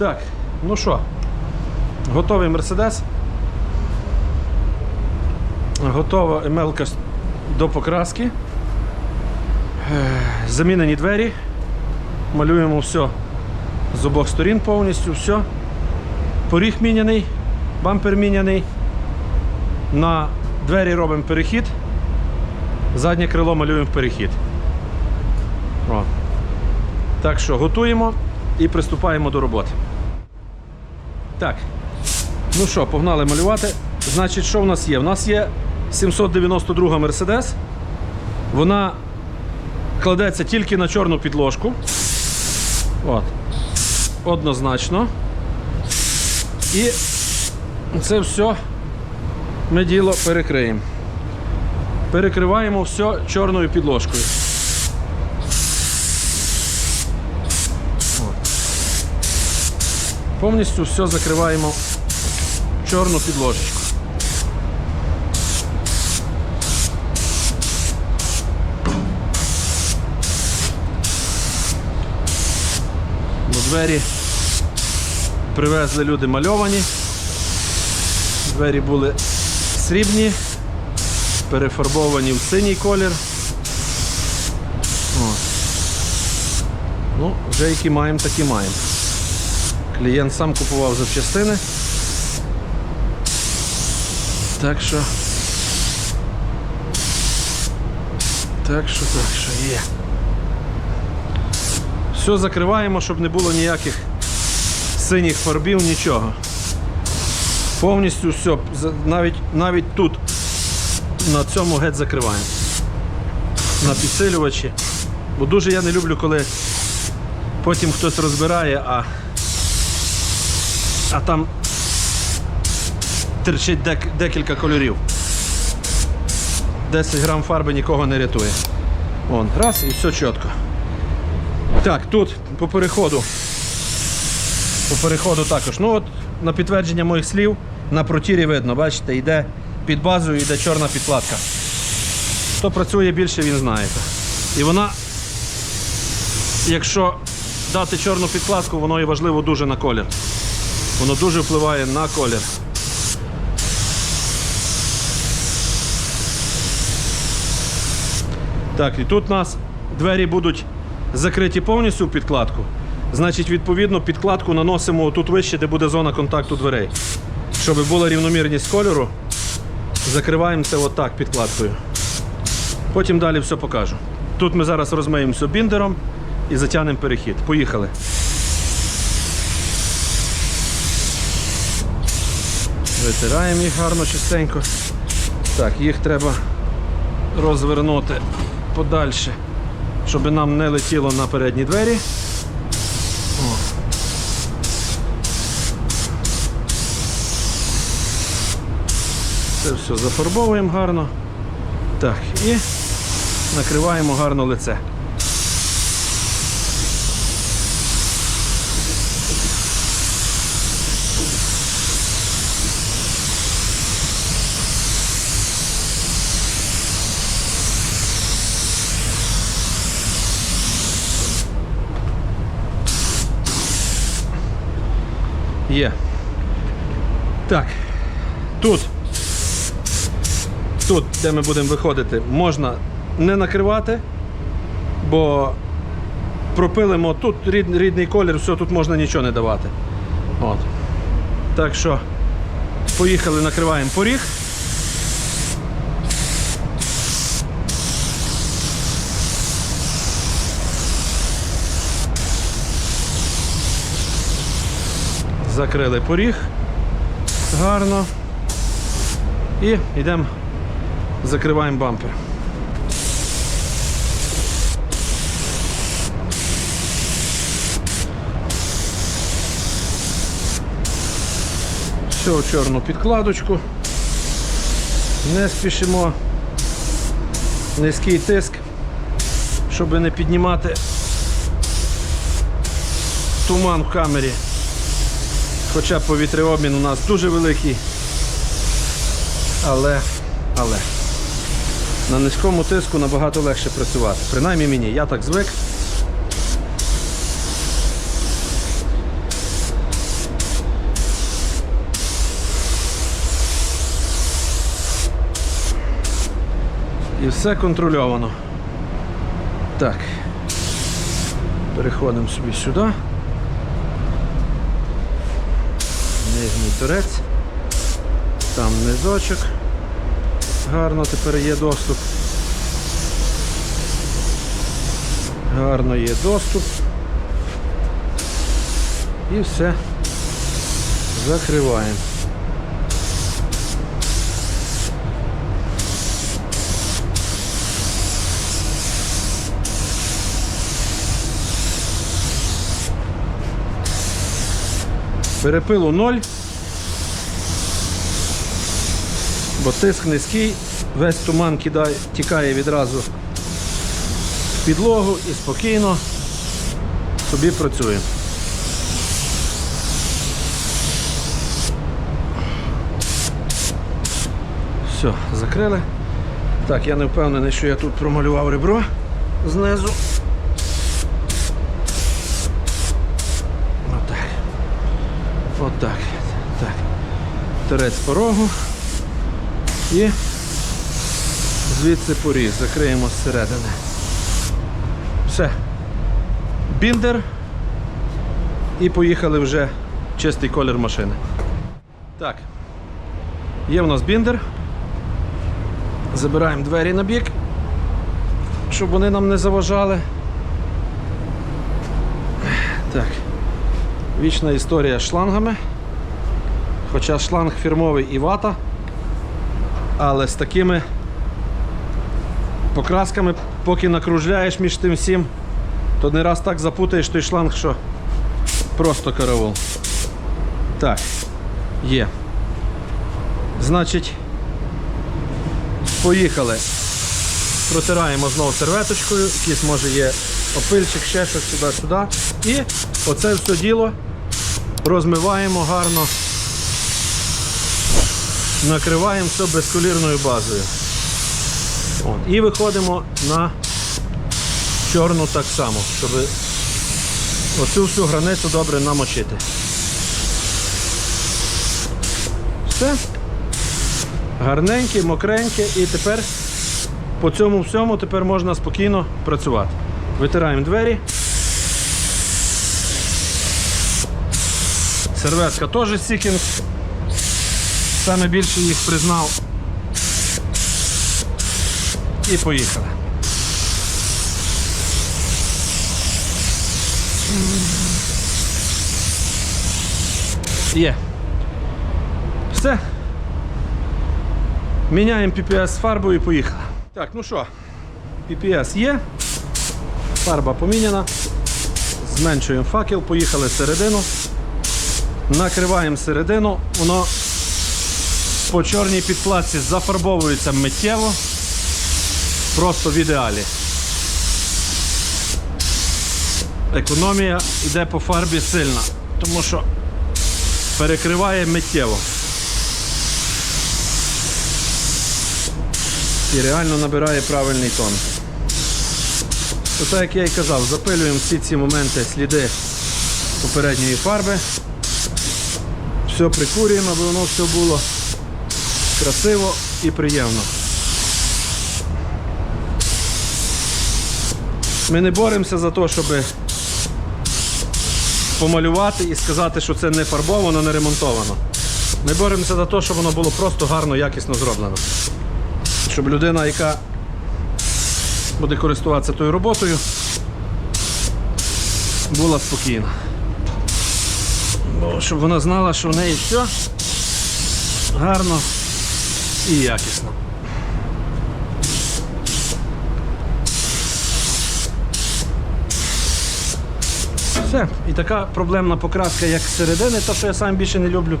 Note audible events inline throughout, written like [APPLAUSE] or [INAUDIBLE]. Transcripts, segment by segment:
Так, ну що, готовий Мерседес. Готова емелка до покраски. Е, Замінені двері. Малюємо все з обох сторін повністю, все. Поріг міняний, бампер міняний. На двері робимо перехід. Заднє крило малюємо в перехід. О. Так що готуємо і приступаємо до роботи. Так. Ну що, погнали малювати. Значить, що в нас є? У нас є 792 Мерседес. Вона кладеться тільки на чорну підложку. От. Однозначно. І це все ми діло перекриємо. Перекриваємо все чорною підложкою. Повністю все закриваємо чорну підложечку. Бо двері привезли люди мальовані. Двері були срібні, перефарбовані в синій колір. О. Ну, вже які маємо, такі маємо. Клієнт сам купував запчастини. Так що. Так що, так що є. Все закриваємо, щоб не було ніяких синіх фарбів, нічого. Повністю все, навіть, навіть тут на цьому геть закриваємо. На підсилювачі. Бо дуже я не люблю, коли потім хтось розбирає, а, а там терчить дек- декілька кольорів. 10 грам фарби нікого не рятує. Вон, раз і все чітко. Так, тут по переходу. По переходу також. Ну от на підтвердження моїх слів на протірі видно, бачите, йде під базою, йде чорна підкладка. Хто працює більше, він знає. І вона, якщо дати чорну підкладку, воно і важливо дуже на колір. Воно дуже впливає на колір. Так, і тут у нас двері будуть закриті повністю в підкладку. Значить, відповідно, підкладку наносимо тут вище, де буде зона контакту дверей. Щоб була рівномірність кольору, закриваємо це отак підкладкою. Потім далі все покажу. Тут ми зараз розмиємо все біндером і затягнемо перехід. Поїхали. Витираємо їх гарно чистенько. Так, їх треба розвернути подальше, щоб нам не летіло на передні двері. О. Це все зафарбовуємо гарно. Так, і накриваємо гарно лице. Є. Так. Тут. Тут, де ми будемо виходити, можна не накривати, бо пропилимо тут рід- рідний колір, все, тут можна нічого не давати. От. Так що, поїхали, накриваємо поріг. Закрили поріг гарно. І йдемо, закриваємо бампер. Все в чорну підкладочку. Не спішимо. Низький тиск, щоб не піднімати туман в камері. Хоча повітряобмін у нас дуже великий. Але, але на низькому тиску набагато легше працювати. Принаймні мені, я так звик. І все контрольовано. Так, переходимо собі сюди. Нижній турець, Там низочок. Гарно тепер є доступ. Гарно є доступ. І все. Закриваємо. Перепилу 0. Бо тиск низький, весь туман кидає, тікає відразу в підлогу і спокійно собі працюємо. Все, закрили. Так, я не впевнений, що я тут промалював ребро знизу. Отак. Отак. Так. Терець порогу. І звідси поріг. Закриємо зсередини. Все. Біндер. І поїхали вже чистий колір машини. Так. Є в нас біндер. Забираємо двері на бік, щоб вони нам не заважали. Так. Вічна історія з шлангами. Хоча шланг фірмовий і вата, але з такими покрасками, поки накружляєш між тим всім, то не раз так запутаєш той шланг, що просто караул. Так, є. Значить, поїхали. Протираємо знову серветочкою, якийсь може є опильчик, ще щось сюди-сюди. І оце все діло розмиваємо гарно. Накриваємо все безколірною базою. От. І виходимо на чорну так само, щоб оцю всю границю добре намочити. Все. Гарненьке, мокреньке і тепер по цьому всьому тепер можна спокійно працювати. Витираємо двері. Серветка теж сікінг. Саме більше їх признав. І поїхали. Є. Все. Міняємо PPS фарбу і поїхали. Так, ну що, PPS є. Фарба поміняна. Зменшуємо факел, поїхали всередину. Накриваємо середину, воно по чорній підкладці зафарбовується миттєво. Просто в ідеалі. Економія йде по фарбі сильна, тому що перекриває миттєво. І реально набирає правильний тон. Оце, як я і казав, запилюємо всі ці моменти, сліди попередньої фарби. Все прикурюємо, аби воно все було красиво і приємно. Ми не боремося за те, щоб помалювати і сказати, що це не фарбовано, не ремонтовано. Ми боремося за те, щоб воно було просто гарно, якісно зроблено. Щоб людина, яка буде користуватися тою роботою, була спокійна. Бо щоб вона знала, що в неї все гарно і якісно. Все. І така проблемна покраска, як середини, та що я сам більше не люблю.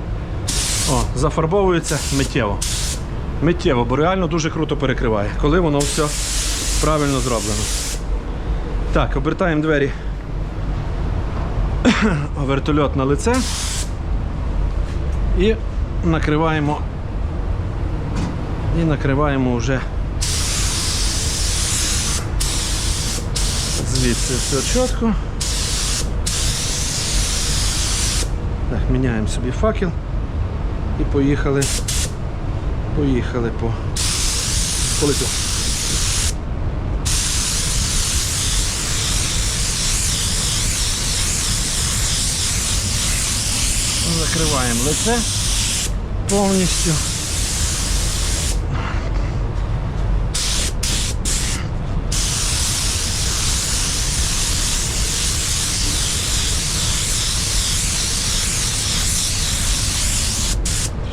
О, зафарбовується миттєво. Миттєво, бо реально дуже круто перекриває, коли воно все правильно зроблено. Так, обертаємо двері. [COUGHS] Вертольот на лице і накриваємо і накриваємо вже звідси все чітко. Так, міняємо собі факел і поїхали. Поїхали по полетю. Закриваємо лице повністю.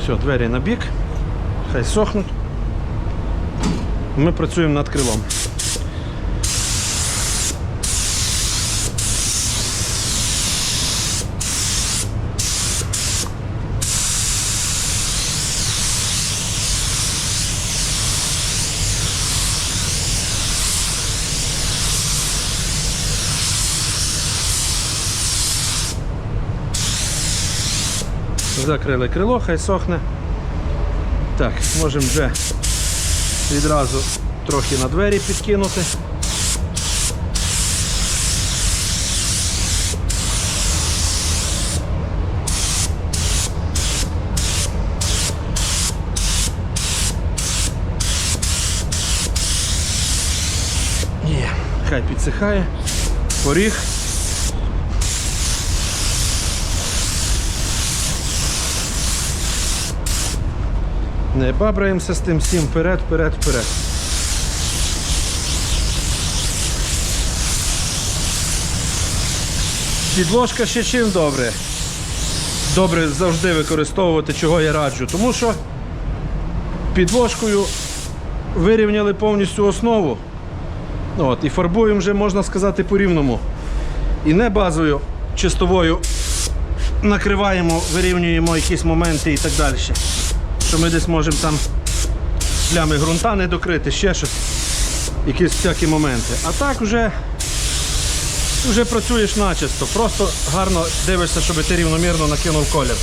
Все, двері на бік, хай сохнуть. Ми працюємо над крилом. Закрили крило, хай сохне. Так, можемо вже відразу трохи на двері підкинути. Є, хай підсихає. Поріг. Не бабраємося з тим всім вперед, вперед, вперед. Підложка ще чим добре. Добре завжди використовувати, чого я раджу. Тому що підложкою вирівняли повністю основу. От, і фарбуємо вже, можна сказати, по-рівному. І не базовою чистовою накриваємо, вирівнюємо якісь моменти і так далі. Що ми десь можемо там плями ґрунта не докрити, ще щось, якісь всякі моменти. А так вже, вже працюєш начисто. Просто гарно дивишся, щоб ти рівномірно накинув колір.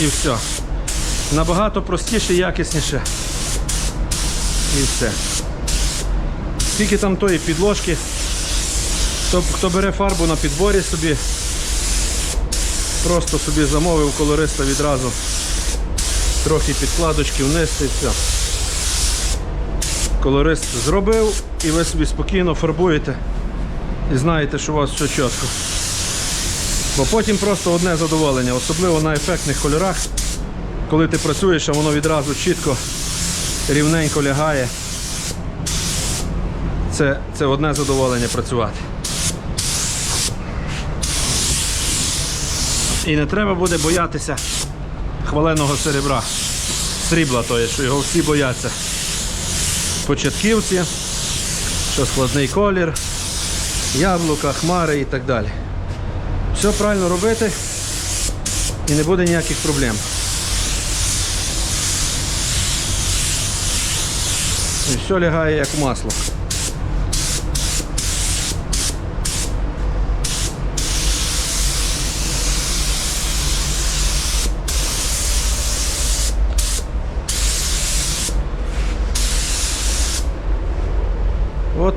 І все. Набагато простіше, якісніше. І все. Скільки там тої підложки, хто, хто бере фарбу на підборі собі, просто собі замовив колориста відразу. Трохи підкладочки вниз і все. Колорист зробив і ви собі спокійно фарбуєте і знаєте, що у вас все чітко. Бо потім просто одне задоволення, особливо на ефектних кольорах, коли ти працюєш, а воно відразу чітко, рівненько лягає. Це, це одне задоволення працювати. І не треба буде боятися хваленого серебра. Срібла, то є, що його всі бояться. Початківці, що складний колір, яблука, хмари і так далі. Все правильно робити і не буде ніяких проблем. І все лягає як масло.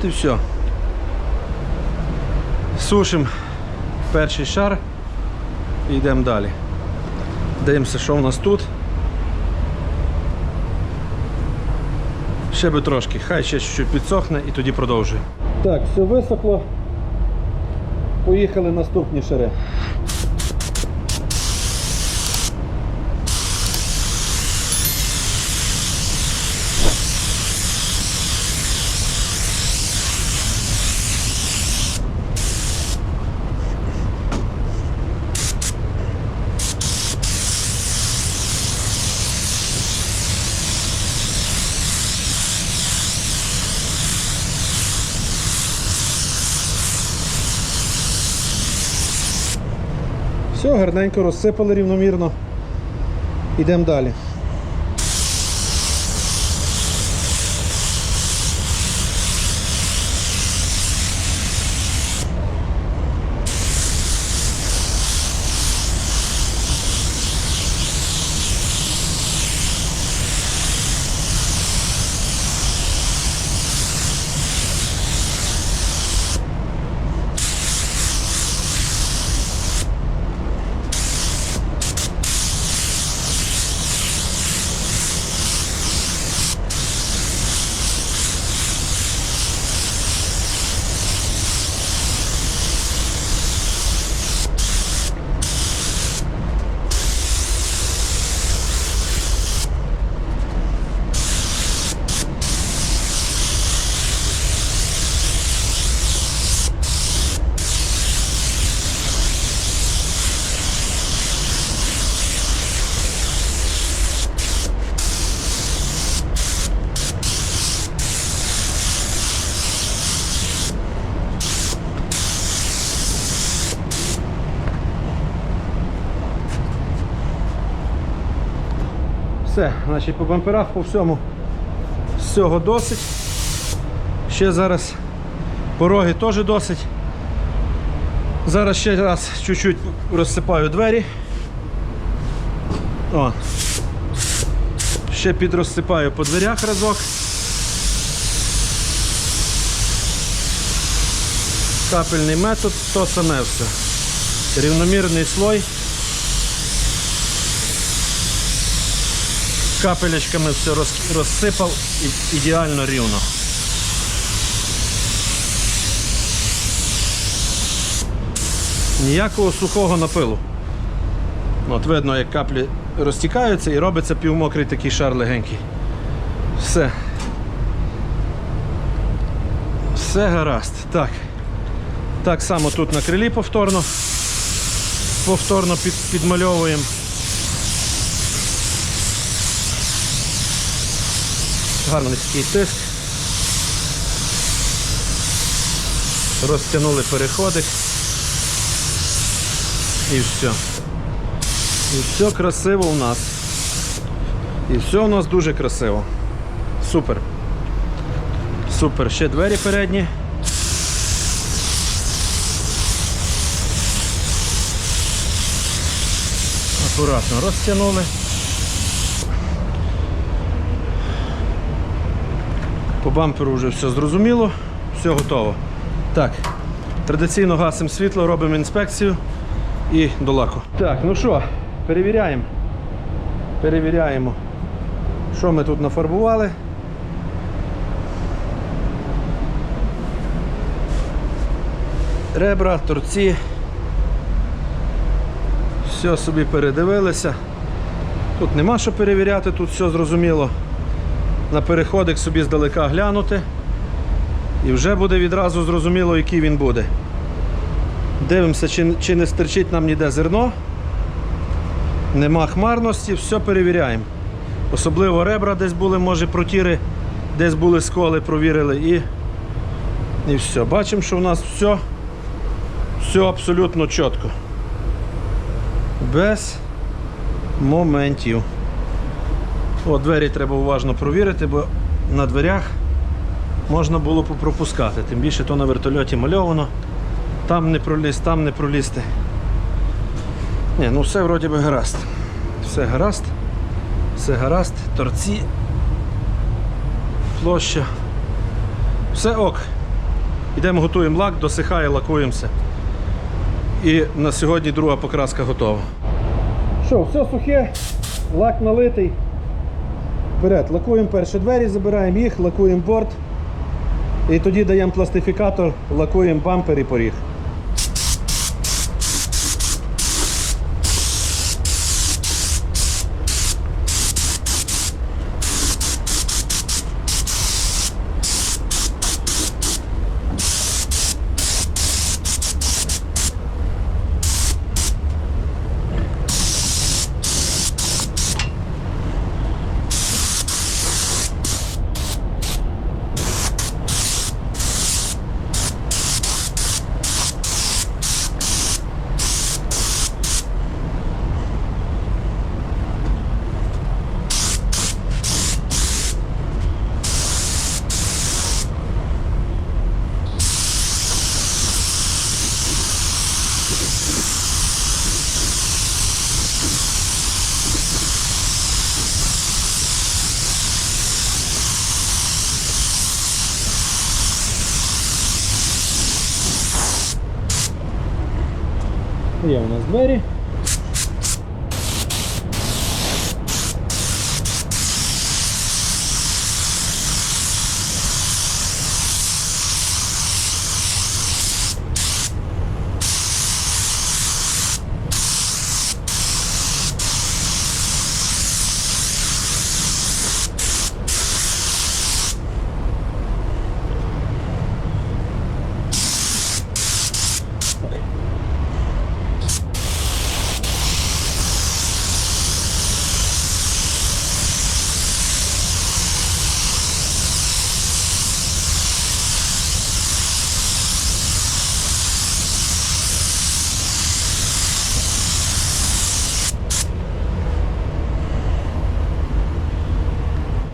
І все. Сушимо перший шар і йдемо далі. Дивимося, що в нас тут. Ще би трошки, хай ще чуть-чуть підсохне і тоді продовжуємо. Так, все висохло. Поїхали наступні шари. Все, гарненько розсипали рівномірно. Йдемо далі. Все, значить по бамперах по всьому з цього досить. Ще зараз пороги теж досить. Зараз ще раз чуть-чуть розсипаю двері. О. Ще підрозсипаю по дверях разок. Капельний метод, то саме все. Рівномірний слой. Капелечками все розсипав ідеально рівно. Ніякого сухого напилу. От видно, як каплі розтікаються і робиться півмокрий такий шар легенький. Все. Все гаразд. Так. Так само тут на крилі повторно. Повторно під, підмальовуємо. Гарно низький тиск. Розтягнули переходик. І все. І все красиво у нас. І все у нас дуже красиво. Супер. Супер. Ще двері передні. Акуратно розтягнули. По бамперу вже все зрозуміло, все готово. Так, традиційно гасимо світло, робимо інспекцію і до лаку. Так, ну що, перевіряємо. Перевіряємо, що ми тут нафарбували. Ребра, торці. Все собі передивилися. Тут нема що перевіряти, тут все зрозуміло. На переходик собі здалека глянути. І вже буде відразу зрозуміло, який він буде. Дивимося, чи, чи не стерчить нам ніде зерно. Нема хмарності, все перевіряємо. Особливо ребра десь були, може, протіри, десь були сколи, провірили і, і все. Бачимо, що в нас все, все абсолютно чітко. Без моментів. О, двері треба уважно провірити, бо на дверях можна було попропускати. Тим більше то на вертольоті мальовано. Там не проліз, там не пролізти. Ні, ну все вроді би гаразд. Все гаразд. Все гаразд. Торці. Площа. Все ок. Йдемо, готуємо лак, досихає, лакуємося. І на сьогодні друга покраска готова. Що, все сухе, лак налитий. Вперед, лакуємо перші двері, забираємо їх, лакуємо борт. І тоді даємо пластифікатор, лакуємо бампер і поріг. Двері.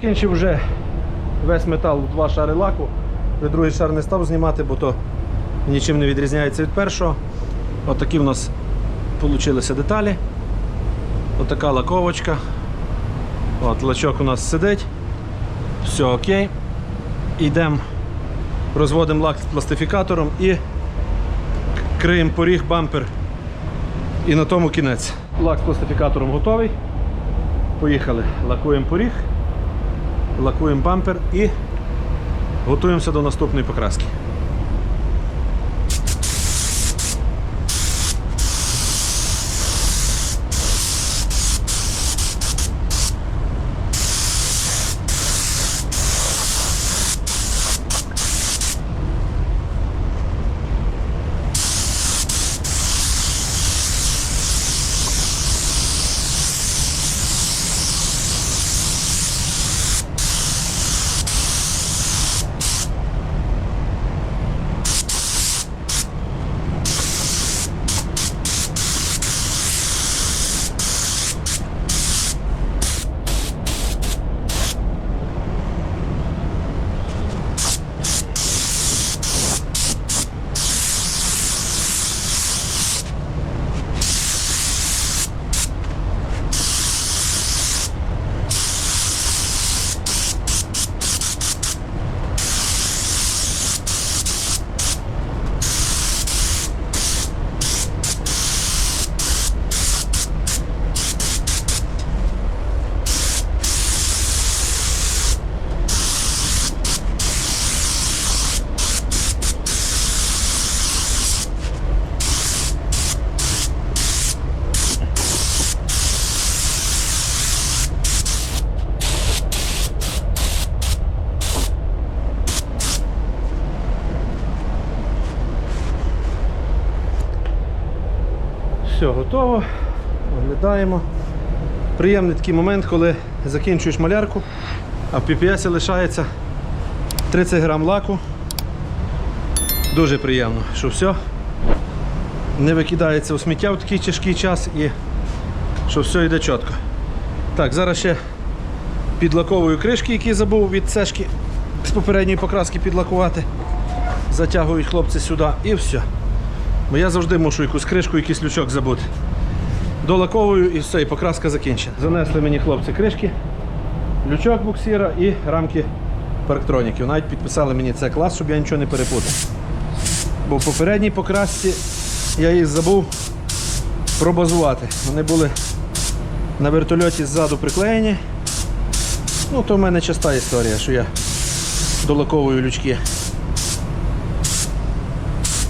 Закінчив вже весь метал в два шари лаку. Вже другий шар не став знімати, бо то нічим не відрізняється від першого. Отакі в нас получилися деталі. Отака лаковочка. От, лачок у нас сидить. Все окей. Йдемо, розводимо лак пластифікатором і криємо поріг, бампер. І на тому кінець. Лак з пластифікатором готовий. Поїхали. Лакуємо поріг, лакуємо бампер і готуємося до наступної покраски. Все, готово. Оглядаємо. Приємний такий момент, коли закінчуєш малярку, а в PPS лишається 30 грам лаку. Дуже приємно, що все не викидається у сміття в такий тяжкий час і що все йде чітко. Так, зараз ще підлаковую кришки, які забув від цешки з попередньої покраски підлакувати. Затягують хлопці сюди і все. Бо я завжди мушу якусь кришку, якийсь лючок забути. Долаковую і все, і покраска закінчена. Занесли мені хлопці кришки, лючок буксира і рамки парктроніків. Навіть підписали мені це клас, щоб я нічого не перепутав. Бо в попередній покрасці я їх забув пробазувати. Вони були на вертольоті ззаду приклеєні. Ну, то в мене часта історія, що я долаковую лючки.